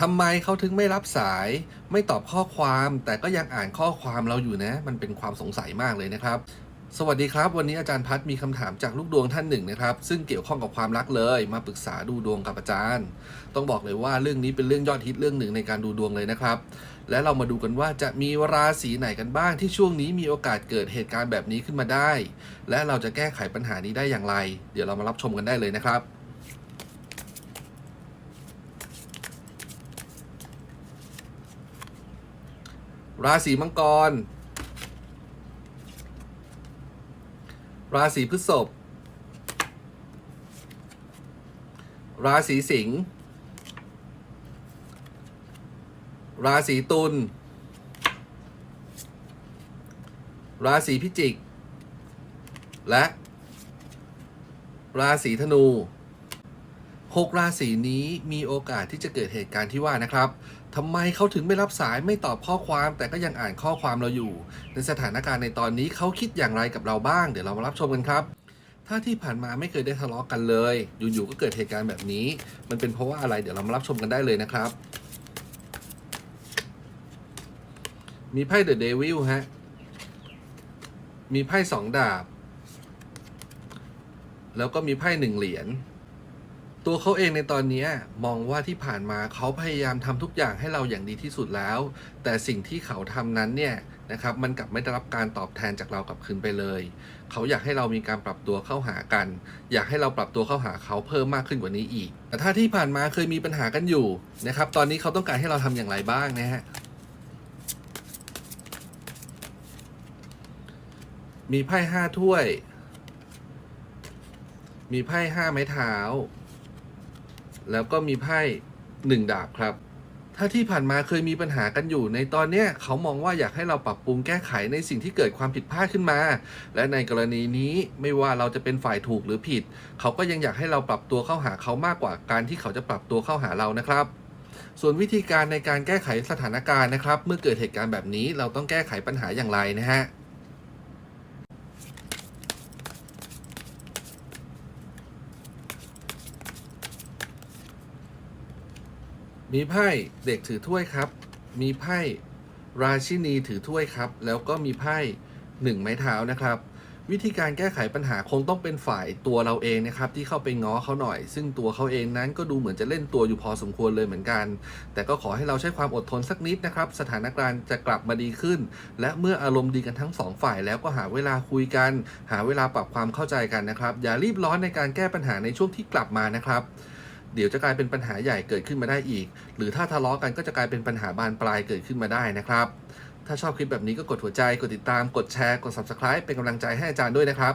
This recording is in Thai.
ทำไมเขาถึงไม่รับสาย ไม่ตอบข้อความ แต่ก็ยังอ่านข้อความเราอยู่นะ มันเป็นความสงสัยมากเลยนะครับ สวัสดีครับ วันนี้อาจารย์พัดมีคำถามจากลูกดวงท่านหนึ่งนะครับ ซึ่งเกี่ยวข้องกับความรักเลย มาปรึกษาดูดวงกับอาจารย์ ต้องบอกเลยว่าเรื่องนี้เป็นเรื่องยอดฮิตเรื่องหนึ่งในการดูดวงเลยนะครับ และเรามาดูกันว่าจะมีราศีไหนกันบ้างที่ช่วงนี้มีโอกาสเกิดเหตุการณ์แบบนี้ขึ้นมาได้ และเราจะแก้ไขปัญหานี้ได้อย่างไร เดี๋ยวเรามารับชมกันได้เลยนะครับ ราศีมังกร ราศีพฤษภ ราศีสิงห์ ราศีตุล ราศีพิจิก และ ราศีธนู หกราศีนี้มีโอกาสที่จะเกิดเหตุการณ์ที่ว่านะครับทำไมเขาถึงไม่รับสายไม่ตอบข้อความ แต่ก็ยังอ่านข้อความเราอยู่ ในสถานการณ์ในตอนนี้เขาคิดอย่างไรกับเราบ้าง เดี๋ยวเรามารับชมกันครับ ถ้าที่ผ่านมาไม่เคยได้ทะเลาะกันเลย อยู่ๆก็เกิดเหตุการณ์แบบนี้ มันเป็นเพราะว่าอะไรเดี๋ยวเรามารับชมกันได้เลยนะครับ มีไพ่เดอะเดวิลฮะมีไพ่สองดาบ แล้วก็มีไพ่หนึ่งเหรียญ ตัวเขาเองในตอนนี้มองว่าที่ผ่านมาเขาพยายามทำทุกอย่างให้เราอย่างดีที่สุดแล้ว แต่สิ่งที่เขาทำนั้นเนี่ยนะครับมันกลับไม่ได้รับการตอบแทนจากเรากลับคืนไปเลย เขาอยากให้เรามีการปรับตัวเข้าหากัน อยากให้เราปรับตัวเข้าหาเขาเพิ่มมากขึ้นกว่านี้อีก แต่ถ้าที่ผ่านมาเคยมีปัญหากันอยู่นะครับตอนนี้เขาต้องการให้เราทำอย่างไรบ้างนะฮะมีไพ่ห้าถ้วย มีไพ่ห้าไม้เท้า แล้วก็มีไพ่หนึ่งดาบครับ ถ้าที่ผ่านมาเคยมีปัญหากันอยู่ ในตอนเนี้ยเขามองว่าอยากให้เราปรับปรุงแก้ไขในสิ่งที่เกิดความผิดพลาดขึ้นมา และในกรณีนี้ไม่ว่าเราจะเป็นฝ่ายถูกหรือผิด เขาก็ยังอยากให้เราปรับตัวเข้าหาเขามากกว่าการที่เขาจะปรับตัวเข้าหาเรานะครับส่วนวิธีการในการแก้ไขสถานการณ์นะครับ เมื่อเกิดเหตุการณ์แบบนี้เราต้องแก้ไขปัญหาอย่างไรนะฮะ มีไพ่เด็กถือถ้วยครับ มีไพ่ราชินีถือถ้วยครับ แล้วก็มีไพ่หนึ่งไม้เท้านะครับ วิธีการแก้ไขปัญหาคงต้องเป็นฝ่ายตัวเราเองนะครับ ที่เข้าไปง้อเขาหน่อย ซึ่งตัวเขาเองนั้นก็ดูเหมือนจะเล่นตัวอยู่พอสมควรเลยเหมือนกัน แต่ก็ขอให้เราใช้ความอดทนสักนิดนะครับ สถานการณ์จะกลับมาดีขึ้น และเมื่ออารมณ์ดีกันทั้งสองฝ่ายแล้วก็หาเวลาคุยกัน หาเวลาปรับความเข้าใจกันนะครับ อย่ารีบร้อนในการแก้ปัญหาในช่วงที่กลับมานะครับ เดี๋ยวจะกลายเป็นปัญหาใหญ่เกิดขึ้นมาได้อีก หรือถ้าทะเลาะกันก็จะกลายเป็นปัญหาบานปลายเกิดขึ้นมาได้นะครับ ถ้าชอบคลิปแบบนี้ก็กดหัวใจ กดติดตาม กดแชร์ กด subscribe เป็นกำลังใจให้อาจารย์ด้วยนะครับ